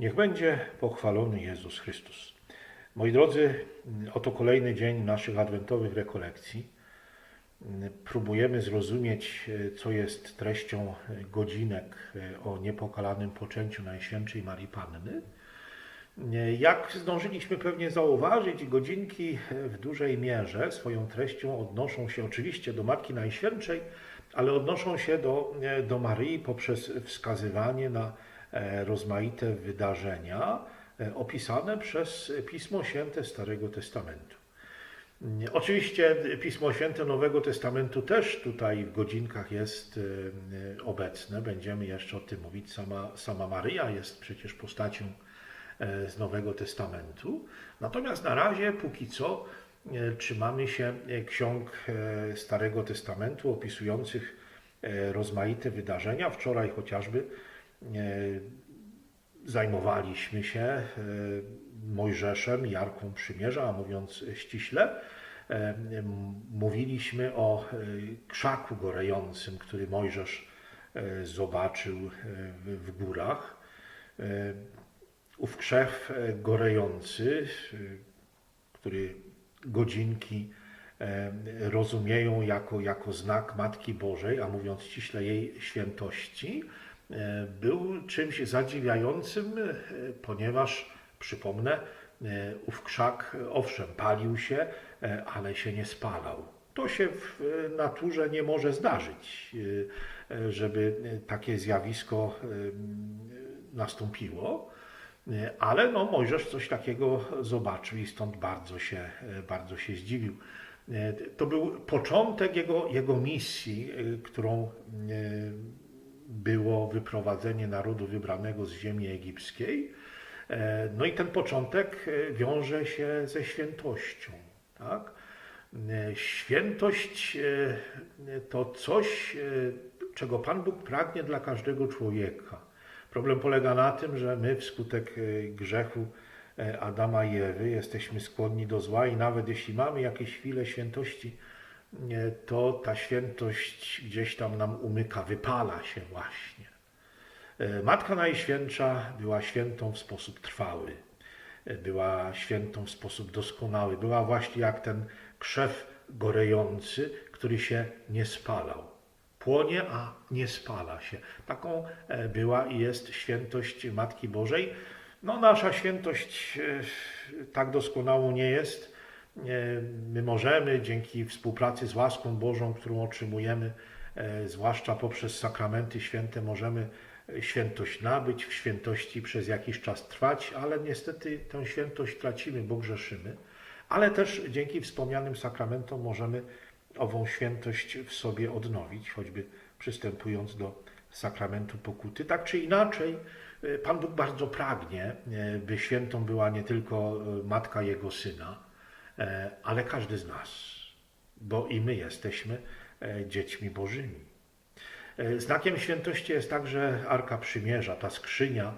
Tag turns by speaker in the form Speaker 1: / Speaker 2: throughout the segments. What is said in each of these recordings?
Speaker 1: Niech będzie pochwalony Jezus Chrystus. Moi drodzy, oto kolejny dzień naszych adwentowych rekolekcji. Próbujemy zrozumieć, co jest treścią godzinek o niepokalanym poczęciu Najświętszej Marii Panny. Jak zdążyliśmy pewnie zauważyć, godzinki w dużej mierze swoją treścią odnoszą się oczywiście do Matki Najświętszej, ale odnoszą się do, do Maryi poprzez wskazywanie na rozmaite wydarzenia e, opisane przez Pismo Święte Starego Testamentu. Oczywiście Pismo Święte Nowego Testamentu też tutaj w godzinkach jest e, obecne. Będziemy jeszcze o tym mówić. Sama, sama Maryja jest przecież postacią z Nowego Testamentu. Natomiast na razie, póki co, trzymamy się ksiąg Starego Testamentu opisujących rozmaite wydarzenia. Wczoraj chociażby zajmowaliśmy się Mojżeszem i Arką Przymierza, a mówiąc ściśle, mówiliśmy o krzaku gorejącym, który Mojżesz zobaczył w górach. Ów krzew gorejący, który godzinki rozumieją jako, jako znak Matki Bożej, a mówiąc ściśle jej świętości, był czymś zadziwiającym, ponieważ, przypomnę, ów krzak owszem palił się, ale się nie spalał. To się w naturze nie może zdarzyć, żeby takie zjawisko nastąpiło. Ale no, Mojżesz coś takiego zobaczył i stąd bardzo się, bardzo się zdziwił. To był początek jego, jego misji, którą było wyprowadzenie narodu wybranego z ziemi egipskiej. No i ten początek wiąże się ze świętością. Tak? Świętość to coś, czego Pan Bóg pragnie dla każdego człowieka. Problem polega na tym, że my wskutek grzechu Adama i Ewy jesteśmy skłonni do zła i nawet jeśli mamy jakieś chwile świętości, to ta świętość gdzieś tam nam umyka, wypala się właśnie. Matka Najświętsza była świętą w sposób trwały, była świętą w sposób doskonały, była właśnie jak ten krzew gorejący, który się nie spalał. Płonie, a nie spala się. Taką była i jest świętość Matki Bożej. No, nasza świętość tak doskonałą nie jest. My możemy dzięki współpracy z łaską Bożą, którą otrzymujemy, zwłaszcza poprzez sakramenty święte, możemy świętość nabyć, w świętości przez jakiś czas trwać, ale niestety tę świętość tracimy, bo grzeszymy. Ale też dzięki wspomnianym sakramentom możemy ową świętość w sobie odnowić, choćby przystępując do sakramentu pokuty. Tak czy inaczej, Pan Bóg bardzo pragnie, by świętą była nie tylko matka Jego Syna, ale każdy z nas, bo i my jesteśmy dziećmi Bożymi. Znakiem świętości jest także Arka Przymierza, ta skrzynia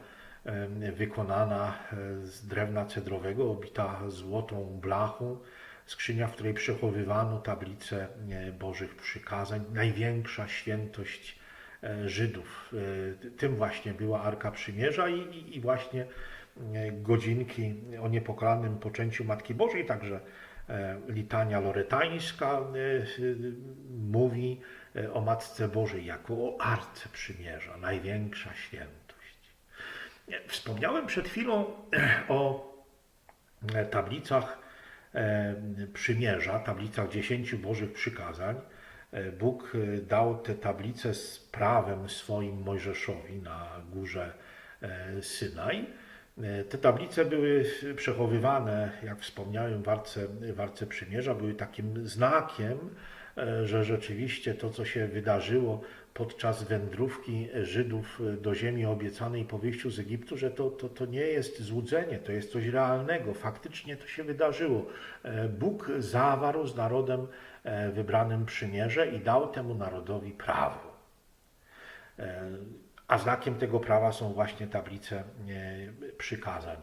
Speaker 1: wykonana z drewna cedrowego, obita złotą blachą, skrzynia, w której przechowywano tablice Bożych przykazań, największa świętość Żydów. Tym właśnie była Arka Przymierza i, i właśnie godzinki o niepokalanym poczęciu Matki Bożej, także litania loretańska mówi o Matce Bożej jako o Arce Przymierza, największa świętość. Wspomniałem przed chwilą o tablicach przymierza, tablicach dziesięciu Bożych przykazań. Bóg dał te tablice z prawem swoim Mojżeszowi na górze Synaj. Te tablice były przechowywane, jak wspomniałem, w Arce, w Arce Przymierza, były takim znakiem, że rzeczywiście to, co się wydarzyło podczas wędrówki Żydów do ziemi obiecanej po wyjściu z Egiptu, że to, to, to nie jest złudzenie, to jest coś realnego. Faktycznie to się wydarzyło. Bóg zawarł z narodem wybranym przymierze i dał temu narodowi prawo. A znakiem tego prawa są właśnie tablice przykazań.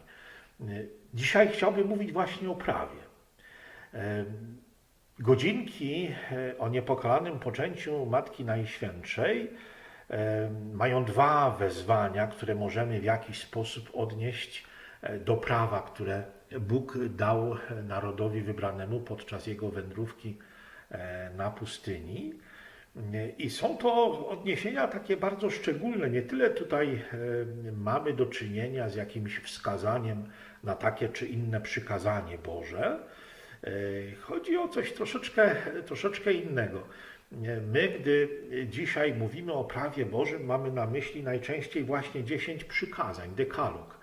Speaker 1: Dzisiaj chciałbym mówić właśnie o prawie. Godzinki o niepokalanym poczęciu Matki Najświętszej e, mają dwa wezwania, które możemy w jakiś sposób odnieść e, do prawa, które Bóg dał narodowi wybranemu podczas jego wędrówki e, na pustyni. I są to odniesienia takie bardzo szczególne. Nie tyle tutaj e, mamy do czynienia z jakimś wskazaniem na takie czy inne przykazanie Boże. E, Chodzi o coś troszeczkę, troszeczkę innego. E, My, gdy dzisiaj mówimy o prawie Bożym, mamy na myśli najczęściej właśnie 10 przykazań, dekalog.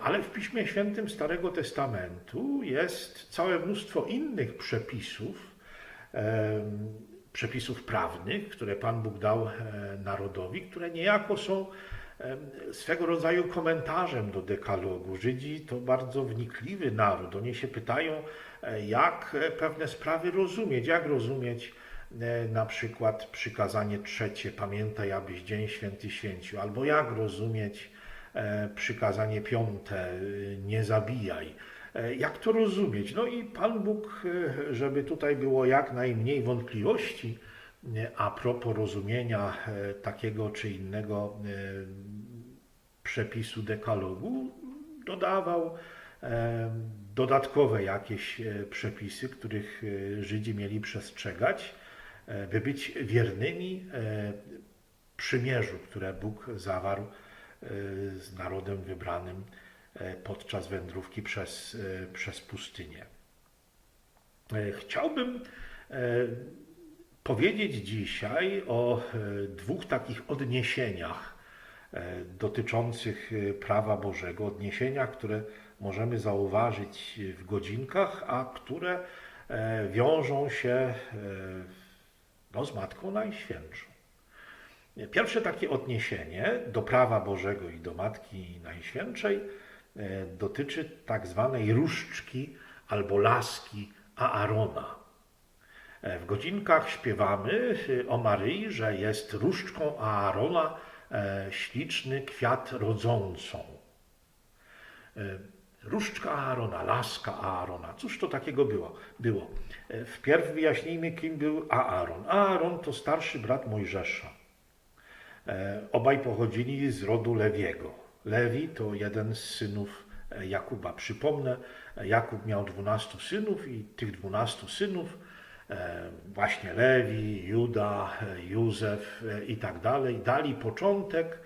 Speaker 1: Ale w Piśmie Świętym Starego Testamentu jest całe mnóstwo innych przepisów, przepisów prawnych, które Pan Bóg dał e, narodowi, które niejako są em, swego rodzaju komentarzem do dekalogu. Żydzi to bardzo wnikliwy naród. Oni się pytają, e, jak e, pewne sprawy rozumieć, jak rozumieć e, na przykład przykazanie trzecie, pamiętaj, abyś dzień święty święcił, albo jak rozumieć e, przykazanie piąte, e, nie zabijaj. E, Jak to rozumieć? No i Pan Bóg, e, żeby tutaj było jak najmniej wątpliwości e, a propos rozumienia takiego czy innego przepisu dekalogu, dodawał dodatkowe jakieś przepisy, których Żydzi mieli przestrzegać, by być wiernymi przymierzu, które Bóg zawarł z narodem wybranym podczas wędrówki przez, e, przez pustynię. E, Chciałbym e, powiedzieć dzisiaj o e, dwóch takich odniesieniach e, dotyczących e, prawa Bożego, odniesieniach, które możemy zauważyć w godzinkach, a które e, wiążą się e, no, z Matką Najświętszą. Pierwsze takie odniesienie do prawa Bożego i do Matki Najświętszej e, dotyczy tak zwanej różdżki albo laski Aarona. E, W godzinkach śpiewamy e, o Maryi, że jest różdżką Aarona e, śliczny kwiat rodzącą. E, Różdżka Aarona, laska Aarona. Cóż to takiego było? było? E, Wpierw wyjaśnijmy, kim był Aaron. Aaron to starszy brat Mojżesza. E, Obaj pochodzili z rodu Lewiego. Lewi to jeden z synów e, Jakuba. Przypomnę, e, Jakub miał dwunastu synów i tych dwunastu synów e, właśnie Lewi, Juda, Józef i tak dalej dali początek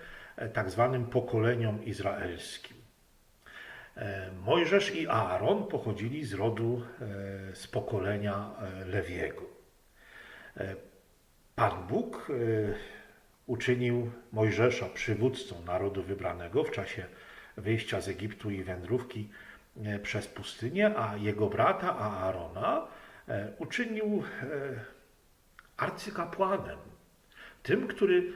Speaker 1: tak zwanym pokoleniom izraelskim. Mojżesz i Aaron pochodzili z rodu, z pokolenia Lewiego. Pan Bóg uczynił Mojżesza przywódcą narodu wybranego w czasie wyjścia z Egiptu i wędrówki e, przez pustynię, a jego brata Aarona e, uczynił e, arcykapłanem, tym, który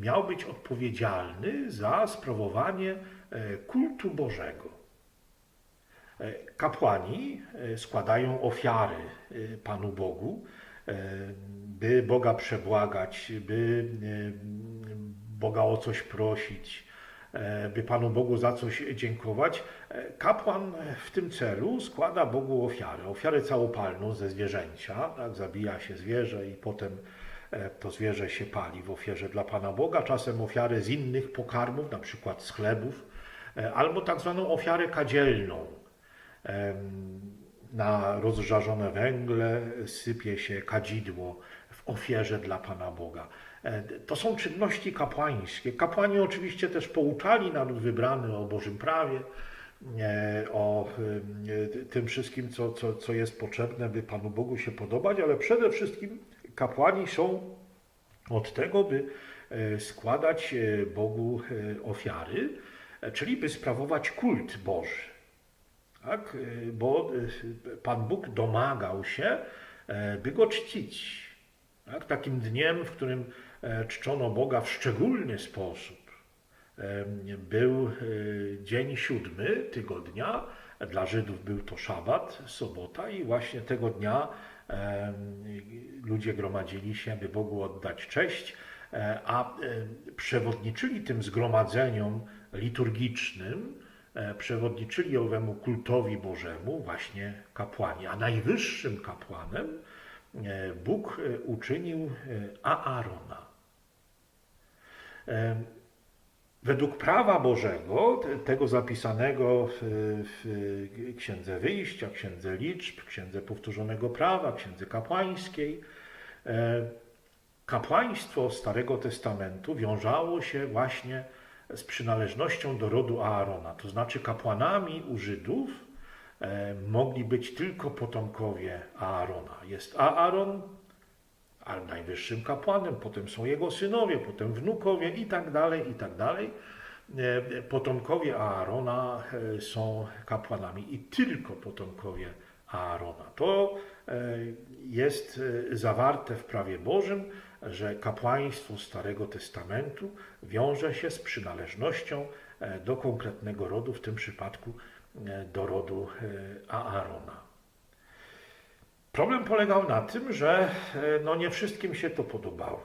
Speaker 1: miał być odpowiedzialny za sprawowanie kultu Bożego. Kapłani składają ofiary Panu Bogu, by Boga przebłagać, by e, Boga o coś prosić, e, by Panu Bogu za coś dziękować. E, Kapłan w tym celu składa Bogu ofiarę, ofiarę całopalną ze zwierzęcia, tak, zabija się zwierzę i potem to zwierzę się pali w ofierze dla Pana Boga, czasem ofiarę z innych pokarmów, na przykład z chlebów, albo tak zwaną ofiarę kadzielną. Na rozżarzone węgle sypie się kadzidło ofierze dla Pana Boga. E, To są czynności kapłańskie. Kapłani oczywiście też pouczali naród wybrany o Bożym prawie, e, o e, tym wszystkim, co, co, co jest potrzebne, by Panu Bogu się podobać, ale przede wszystkim kapłani są od tego, by składać Bogu ofiary, czyli by sprawować kult Boży. Tak? Bo Pan Bóg domagał się, by go czcić. Tak? Takim dniem, w którym e, czczono Boga w szczególny sposób, e, był e, dzień siódmy tygodnia. Dla Żydów był to szabat, sobota, i właśnie tego dnia ludzie gromadzili się, by Bogu oddać cześć, a przewodniczyli tym zgromadzeniom liturgicznym, przewodniczyli owemu kultowi Bożemu właśnie kapłani, a najwyższym kapłanem Bóg e, uczynił e, Aarona. E, Według prawa Bożego, te- tego zapisanego w, w Księdze Wyjścia, Księdze Liczb, Księdze Powtórzonego Prawa, Księdze Kapłańskiej, e, kapłaństwo Starego Testamentu wiązało się właśnie z przynależnością do rodu Aarona. To znaczy kapłanami u Żydów e, mogli być tylko potomkowie Aarona. Jest Aaron, a najwyższym kapłanem, potem są jego synowie, potem wnukowie i tak dalej, i tak dalej. E, Potomkowie Aarona e, są kapłanami i tylko potomkowie Aarona. To e, jest e, zawarte w prawie Bożym, że kapłaństwo Starego Testamentu wiąże się z przynależnością e, do konkretnego rodu, w tym przypadku e, do rodu e, Aarona. Problem polegał na tym, że e, no nie wszystkim się to podobało.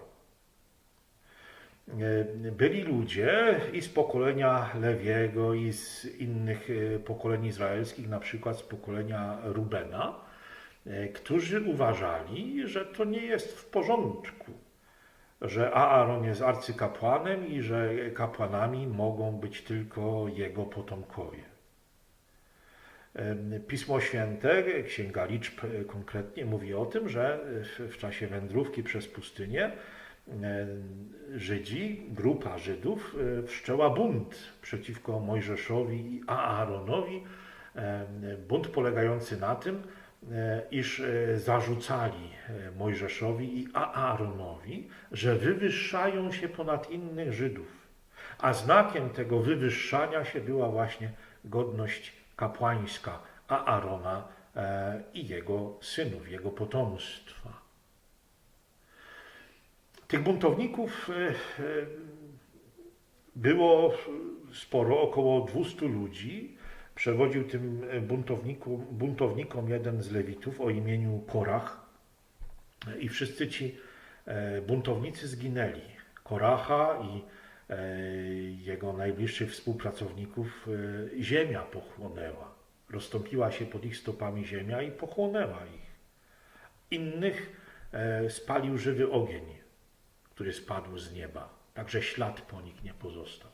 Speaker 1: E, Byli ludzie i z pokolenia Lewiego, i z innych pokoleń izraelskich, na przykład z pokolenia Rubena, którzy uważali, że to nie jest w porządku, że Aaron jest arcykapłanem i że kapłanami mogą być tylko jego potomkowie. Pismo Święte, Księga Liczb e, konkretnie mówi o tym, że w- w czasie wędrówki przez pustynię e, Żydzi, grupa Żydów e, wszczęła bunt przeciwko Mojżeszowi i Aaronowi. E, Bunt polegający na tym, e, iż e, zarzucali e, Mojżeszowi i Aaronowi, że wywyższają się ponad innych Żydów. A znakiem tego wywyższania się była właśnie godność kapłańska Aarona e, i jego synów, jego potomstwa. Tych buntowników e, e, było sporo, około 200 ludzi. Przewodził tym buntownikom, buntownikom jeden z Lewitów o imieniu Korach. I wszyscy ci buntownicy zginęli. Koracha i jego najbliższych współpracowników e, ziemia pochłonęła. Rozstąpiła się pod ich stopami ziemia i pochłonęła ich. Innych e, spalił żywy ogień, który spadł z nieba. Także ślad po nich nie pozostał.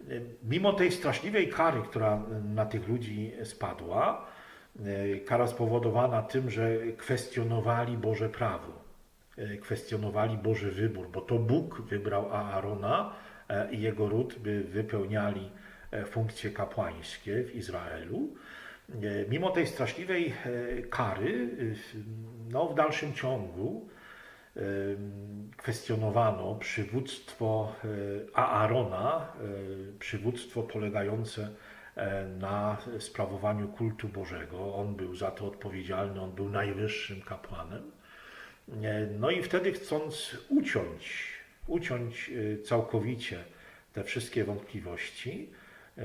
Speaker 1: E, Mimo tej straszliwej kary, która na tych ludzi spadła, e, kara spowodowana tym, że kwestionowali Boże prawo, e, kwestionowali Boży wybór, bo to Bóg wybrał Aarona e, i jego ród, by wypełniali e, funkcje kapłańskie w Izraelu. E, Mimo tej straszliwej e, kary, e, no w dalszym ciągu kwestionowano przywództwo e, Aarona, e, przywództwo polegające e, na sprawowaniu kultu Bożego. On był za to odpowiedzialny, on był najwyższym kapłanem. E, No i wtedy chcąc uciąć, uciąć e, całkowicie te wszystkie wątpliwości, e,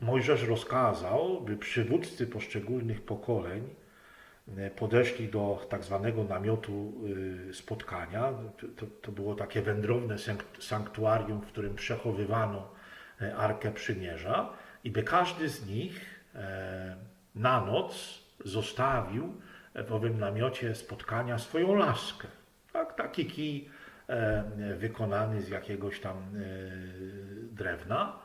Speaker 1: Mojżesz rozkazał, by przywódcy poszczególnych pokoleń podeszli do tak zwanego namiotu spotkania. To, to, było takie wędrowne sank- sanktuarium, w którym przechowywano Arkę Przymierza i by każdy z nich na noc zostawił w owym namiocie spotkania swoją laskę. Tak, taki kij e, wykonany z jakiegoś tam e, drewna.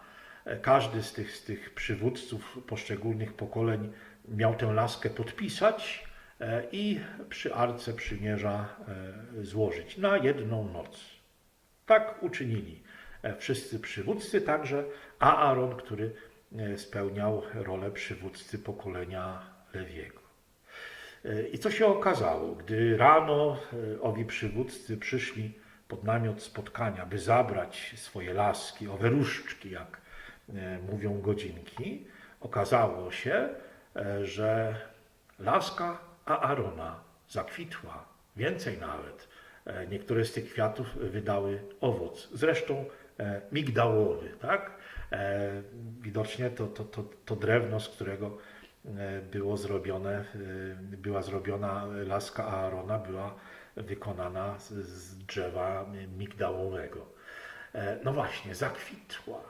Speaker 1: E, Każdy z tych, z tych przywódców poszczególnych pokoleń miał tę laskę podpisać i przy Arce Przymierza złożyć na jedną noc. Tak uczynili wszyscy przywódcy, także Aaron, który spełniał rolę przywódcy pokolenia Lewiego. I co się okazało? Gdy rano e, owi przywódcy przyszli pod namiot spotkania, by zabrać swoje laski, owe różdżki, jak e, mówią godzinki, okazało się, e, że laska Aarona zakwitła. Więcej nawet. Niektóre z tych kwiatów wydały owoc. Zresztą migdałowy, tak? Widocznie to, to, to, to drewno, z którego było zrobione, e, była zrobiona laska Aarona, była wykonana z, drzewa migdałowego. E, No właśnie, zakwitła.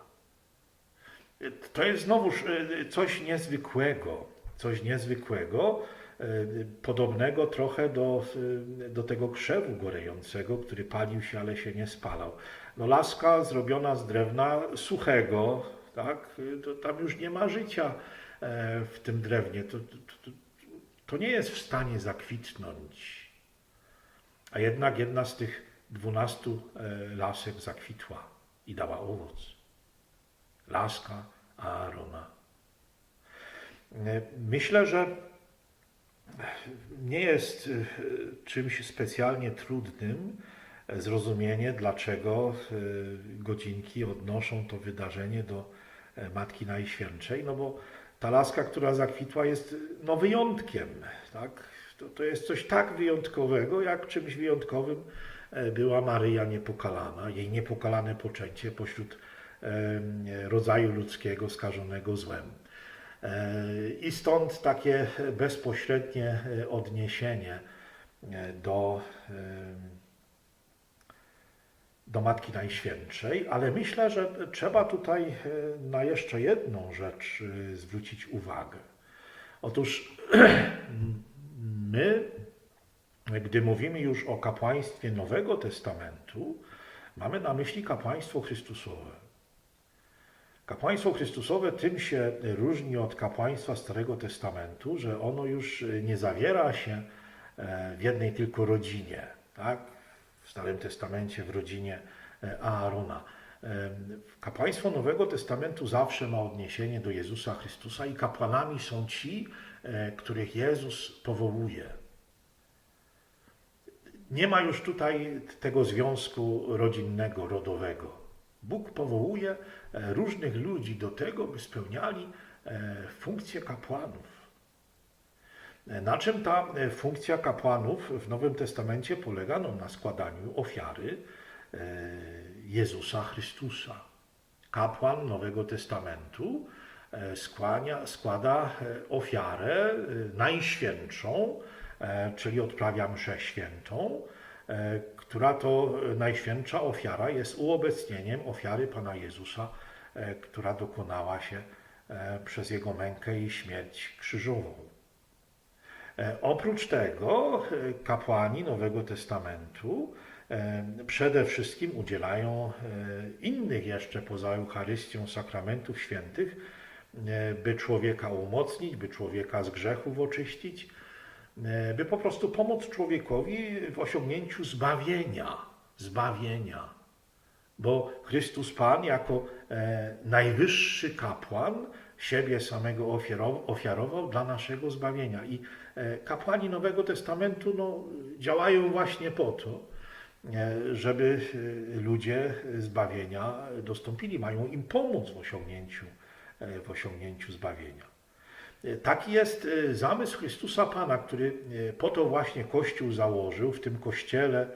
Speaker 1: To jest znowuż e, coś niezwykłego, coś niezwykłego, podobnego trochę do, e, do tego krzewu gorejącego, który palił się, ale się nie spalał. No laska zrobiona z drewna suchego, tak, to tam już nie ma życia e, w tym drewnie. To, to, to, nie jest w stanie zakwitnąć. A jednak jedna z tych dwunastu e, lasek zakwitła i dała owoc. Laska Aarona. E, Myślę, że nie jest e, czymś specjalnie trudnym zrozumienie, dlaczego e, godzinki odnoszą to wydarzenie do e, Matki Najświętszej, no bo ta laska, która zakwitła, jest no, wyjątkiem. Tak? To, to jest coś tak wyjątkowego, jak czymś wyjątkowym e, była Maryja Niepokalana, jej niepokalane poczęcie pośród rodzaju ludzkiego skażonego złem. E, I stąd takie bezpośrednie e, odniesienie do, do Matki Najświętszej, ale myślę, że trzeba tutaj e, na jeszcze jedną rzecz e, zwrócić uwagę. Otóż my, gdy mówimy już o kapłaństwie Nowego Testamentu, mamy na myśli kapłaństwo Chrystusowe. Kapłaństwo Chrystusowe tym się różni od kapłaństwa Starego Testamentu, że ono już nie zawiera się e, w jednej tylko rodzinie. Tak? Starym Testamencie w rodzinie e, Aarona. E, Kapłaństwo Nowego Testamentu zawsze ma odniesienie do Jezusa Chrystusa i kapłanami są ci, e, których Jezus powołuje. Nie ma już tutaj tego związku rodzinnego, rodowego. Bóg powołuje różnych ludzi do tego, by spełniali funkcję kapłanów. Na czym ta e, funkcja kapłanów w Nowym Testamencie polega? No, na składaniu ofiary e, Jezusa Chrystusa. Kapłan Nowego Testamentu e, skłania, składa ofiarę najświętszą, czyli odprawia mszę świętą, która to najświętsza ofiara jest uobecnieniem ofiary Pana Jezusa, która dokonała się przez Jego mękę i śmierć krzyżową. E, Oprócz tego e, kapłani Nowego Testamentu e, przede wszystkim udzielają innych jeszcze poza Eucharystią sakramentów świętych, by człowieka umocnić, by człowieka z grzechów oczyścić, by po prostu pomóc człowiekowi w osiągnięciu zbawienia. Zbawienia. Bo Chrystus Pan jako najwyższy kapłan siebie samego ofiarow- ofiarował dla naszego zbawienia. I e, kapłani Nowego Testamentu no, działają właśnie po to, e, żeby e, ludzie zbawienia dostąpili, mają im pomóc w osiągnięciu, w osiągnięciu zbawienia. Taki jest zamysł Chrystusa Pana, który po to właśnie Kościół założył, w tym Kościele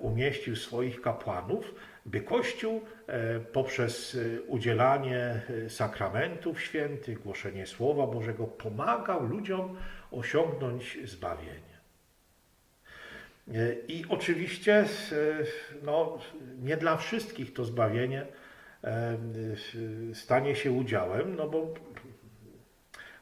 Speaker 1: umieścił swoich kapłanów, by Kościół e, poprzez e, udzielanie e, sakramentów świętych, głoszenie Słowa Bożego pomagał ludziom osiągnąć zbawienie. I oczywiście no, nie dla wszystkich to zbawienie stanie się udziałem, no bo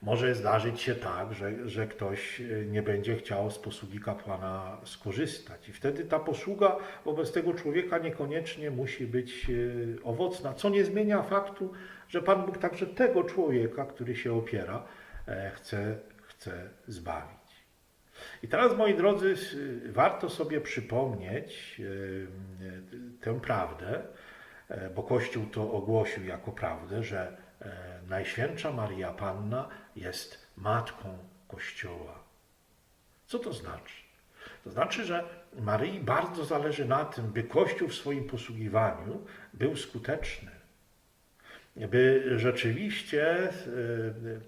Speaker 1: może zdarzyć się tak, że, że ktoś e, nie będzie chciał z posługi kapłana skorzystać. I wtedy ta posługa wobec tego człowieka niekoniecznie musi być e, owocna, co nie zmienia faktu, że Pan Bóg także tego człowieka, który się opiera, e, chce, chce zbawić. I teraz, moi drodzy, warto sobie przypomnieć tę prawdę, bo Kościół to ogłosił jako prawdę, że Najświętsza Maria Panna jest matką Kościoła. Co to znaczy? To znaczy, że Maryi bardzo zależy na tym, by Kościół w swoim posługiwaniu był skuteczny. By rzeczywiście e,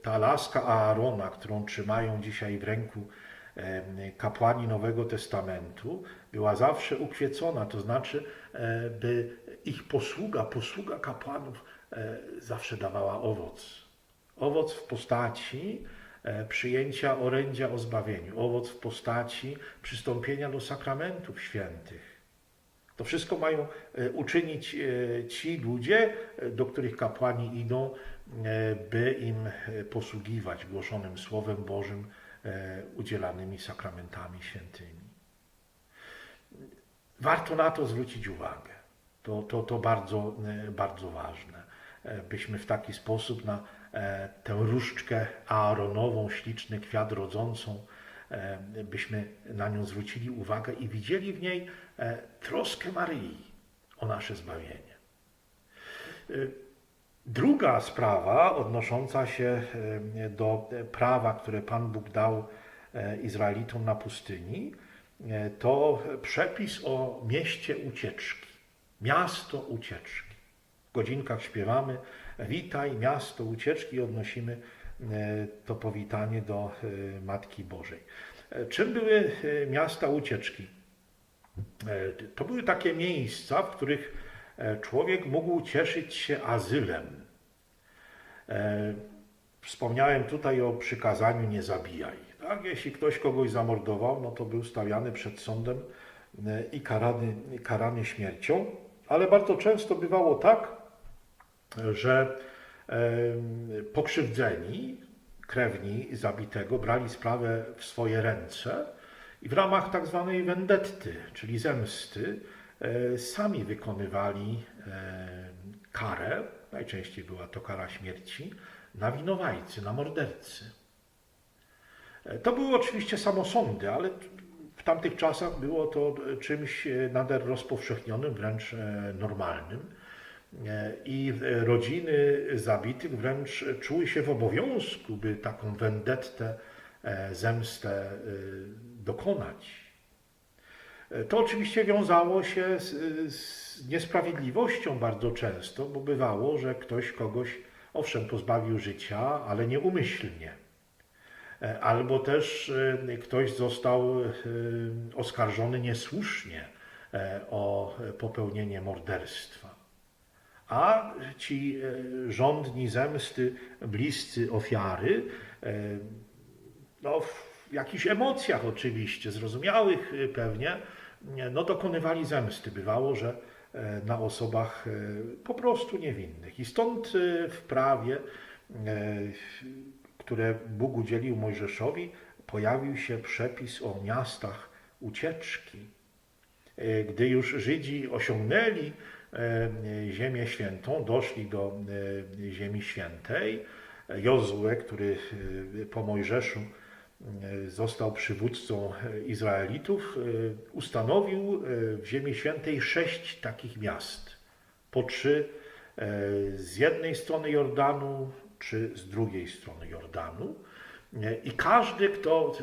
Speaker 1: ta laska Aarona, którą trzymają dzisiaj w ręku e, kapłani Nowego Testamentu, była zawsze ukwiecona, to znaczy, e, by ich posługa, posługa kapłanów zawsze dawała owoc. Owoc w postaci e, przyjęcia orędzia o zbawieniu, owoc w postaci przystąpienia do sakramentów świętych. To wszystko mają e, uczynić e, ci ludzie, do których kapłani idą, by im posługiwać głoszonym Słowem Bożym, udzielanymi sakramentami świętymi. Warto na to zwrócić uwagę. To, to, to bardzo, bardzo ważne, byśmy w taki sposób na tę różdżkę aaronową, śliczny kwiat rodzącą, e, byśmy na nią zwrócili uwagę i widzieli w niej e, troskę Maryi o nasze zbawienie. E, Druga sprawa odnosząca się e, do prawa, które Pan Bóg dał e, Izraelitom na pustyni, e, to przepis o mieście ucieczki. Miasto ucieczki. Godzinkach śpiewamy Witaj, miasto ucieczki odnosimy e, to powitanie do e, Matki Bożej. E, Czym były miasta ucieczki? To były takie miejsca, w których człowiek mógł cieszyć się azylem. Wspomniałem tutaj o przykazaniu nie zabijaj. Tak? Jeśli ktoś kogoś zamordował, no to był stawiany przed sądem i karany, karany śmiercią. Ale bardzo często bywało tak, że pokrzywdzeni, krewni zabitego brali sprawę w swoje ręce i w ramach tak zwanej vendetty, czyli zemsty, e, sami wykonywali e, karę, najczęściej była to kara śmierci, na winowajcy, na mordercy. E, To były oczywiście samosądy, ale w tamtych czasach było to czymś nader rozpowszechnionym, wręcz normalnym. E, I rodziny zabitych wręcz czuły się w obowiązku, by taką vendettę, e, zemstę e, dokonać. To oczywiście wiązało się z, z niesprawiedliwością bardzo często, bo bywało, że ktoś kogoś owszem pozbawił życia, ale nieumyślnie. Albo też ktoś został oskarżony niesłusznie o popełnienie morderstwa. A ci e, żądni zemsty, bliscy ofiary, e, no w jakichś emocjach oczywiście, zrozumiałych e, pewnie, nie, no dokonywali zemsty. Bywało, że na osobach po prostu niewinnych. I stąd w prawie, które Bóg udzielił Mojżeszowi, pojawił się przepis o miastach ucieczki. Gdy już Żydzi osiągnęli Ziemię Świętą, doszli do e, Ziemi Świętej, Jozue, który e, po Mojżeszu e, został przywódcą e, Izraelitów, e, ustanowił e, w Ziemi Świętej sześć takich miast. Po trzy e, z jednej strony Jordanu, czy z drugiej strony Jordanu. E, I każdy, kto e,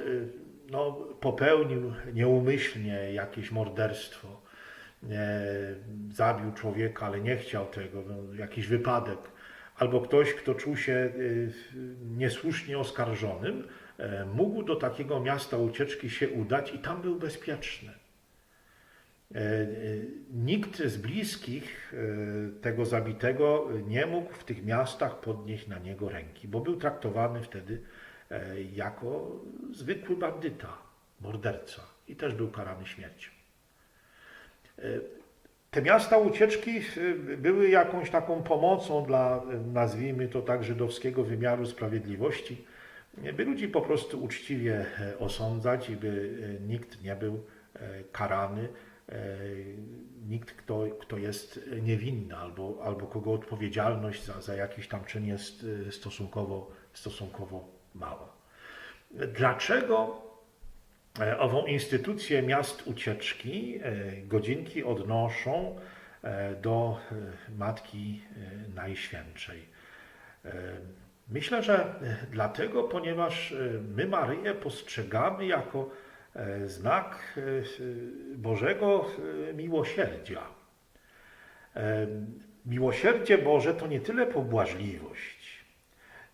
Speaker 1: no, popełnił nieumyślnie jakieś morderstwo, e, zabił człowieka, ale nie chciał tego, no, jakiś wypadek, albo ktoś, kto czuł się e, niesłusznie oskarżonym, e, mógł do takiego miasta ucieczki się udać i tam był bezpieczny. E, e, Nikt z bliskich tego zabitego nie mógł w tych miastach podnieść na niego ręki, bo był traktowany wtedy jako zwykły bandyta, morderca i też był karany śmiercią. Te miasta ucieczki e, były jakąś taką pomocą dla, e, nazwijmy to tak, żydowskiego wymiaru sprawiedliwości, by ludzi po prostu uczciwie e, osądzać i by e, nikt nie był e, karany, nikt, kto, kto jest niewinny albo, albo kogo odpowiedzialność za, za jakiś tam czyn jest stosunkowo, stosunkowo mała. Dlaczego ową instytucję miast ucieczki e, godzinki odnoszą e, do e, Matki e, Najświętszej? E, Myślę, że e, dlatego, ponieważ e, my Maryję postrzegamy jako e, znak e, Bożego e, miłosierdzia. E, Miłosierdzie Boże to nie tyle pobłażliwość.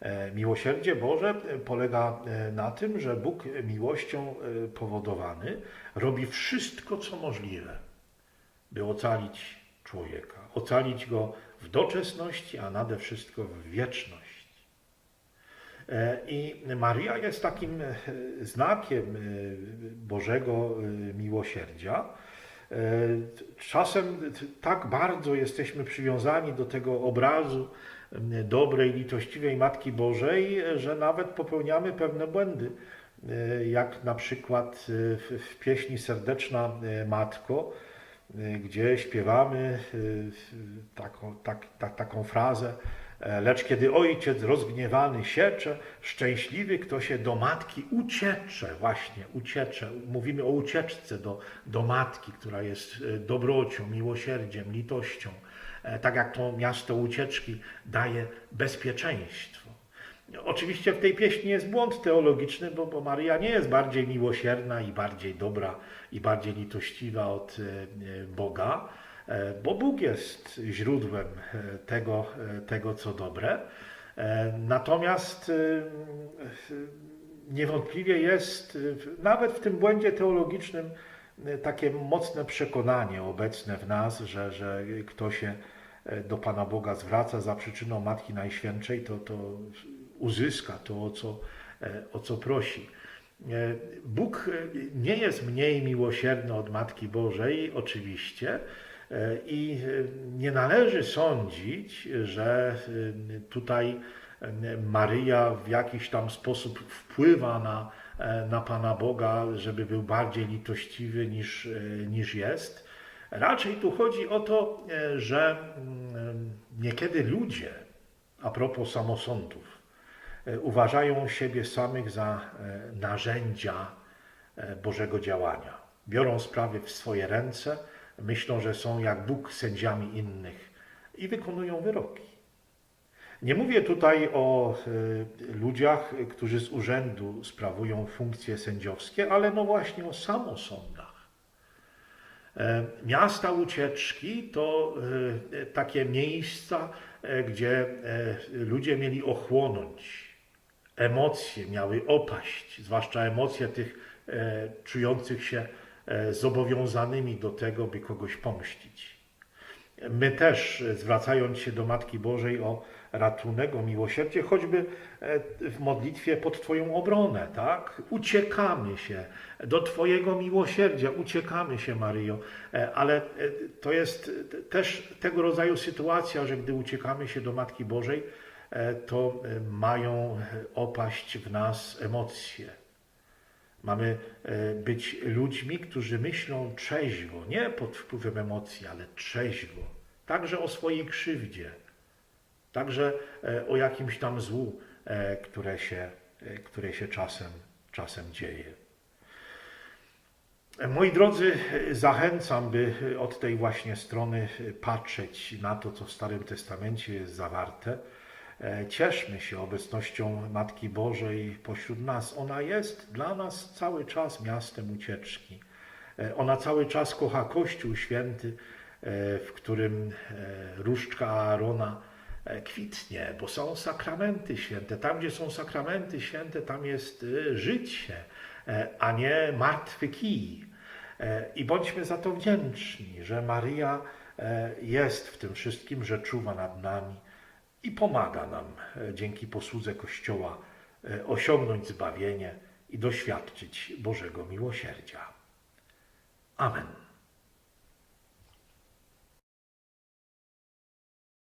Speaker 1: E, Miłosierdzie Boże polega e, na tym, że Bóg miłością e, powodowany robi wszystko, co możliwe, by ocalić człowieka, ocalić go w doczesności, a nade wszystko w wieczności. E, I Maria jest takim znakiem Bożego miłosierdzia. Czasem tak bardzo jesteśmy przywiązani do tego obrazu dobrej, litościwej Matki Bożej, że nawet popełniamy pewne błędy, e, jak na przykład e, w, pieśni Serdeczna e, Matko, gdzie śpiewamy taką, tak, tak, taką frazę Lecz kiedy ojciec rozgniewany siecze, szczęśliwy kto się do matki uciecze, właśnie uciecze. Mówimy o ucieczce do, do matki, która jest dobrocią, miłosierdziem, litością. E, Tak jak to miasto ucieczki daje bezpieczeństwo. Oczywiście w tej pieśni jest błąd teologiczny, bo, bo Maria nie jest bardziej miłosierna i bardziej dobra i bardziej litościwa od e, Boga, e, bo Bóg jest źródłem tego, tego co dobre. Natomiast niewątpliwie jest nawet w tym błędzie teologicznym takie mocne przekonanie obecne w nas, że, że kto się e, do Pana Boga zwraca za przyczyną Matki Najświętszej, to, to uzyska to, o co, e, o co prosi. E, Bóg nie jest mniej miłosierny od Matki Bożej, oczywiście, i nie należy sądzić, że tutaj Maryja w jakiś tam sposób wpływa na, na Pana Boga, żeby był bardziej litościwy niż, e, niż jest. Raczej tu chodzi o to, e, że mm, niekiedy ludzie, a propos samosądów, e, uważają siebie samych za e, narzędzia e, Bożego działania. Biorą sprawy w swoje ręce, myślą, że są jak Bóg sędziami innych i wykonują wyroki. Nie mówię tutaj o e, ludziach, którzy z urzędu sprawują funkcje sędziowskie, ale no właśnie o samosądach. E, Miasta ucieczki to e, takie miejsca, gdzie ludzie mieli ochłonąć, emocje miały opaść, zwłaszcza emocje tych czujących się zobowiązanymi do tego, by kogoś pomścić. My też, zwracając się do Matki Bożej o ratunek, o miłosierdzie, choćby e, w modlitwie pod Twoją obronę, tak? Uciekamy się do Twojego miłosierdzia, uciekamy się, Maryjo, E, ale e, to jest też tego rodzaju sytuacja, że gdy uciekamy się do Matki Bożej, to mają opaść w nas emocje. Mamy być ludźmi, którzy myślą trzeźwo, nie pod wpływem emocji, ale trzeźwo. Także o swojej krzywdzie, także e, o jakimś tam złu, e, które się, e, które się czasem, czasem dzieje. Moi drodzy, zachęcam, by od tej właśnie strony patrzeć na to, co w Starym Testamencie jest zawarte. Cieszmy się obecnością Matki Bożej pośród nas. Ona jest dla nas cały czas miastem ucieczki. Ona cały czas kocha Kościół Święty, w którym różdżka Aarona kwitnie, bo są sakramenty święte. Tam, gdzie są sakramenty święte, tam jest e, życie, e, a nie martwy kij. E, I bądźmy za to wdzięczni, że Maryja e, jest w tym wszystkim, że czuwa nad nami i pomaga nam e, dzięki posłudze Kościoła e, osiągnąć zbawienie i doświadczyć Bożego miłosierdzia. Amen.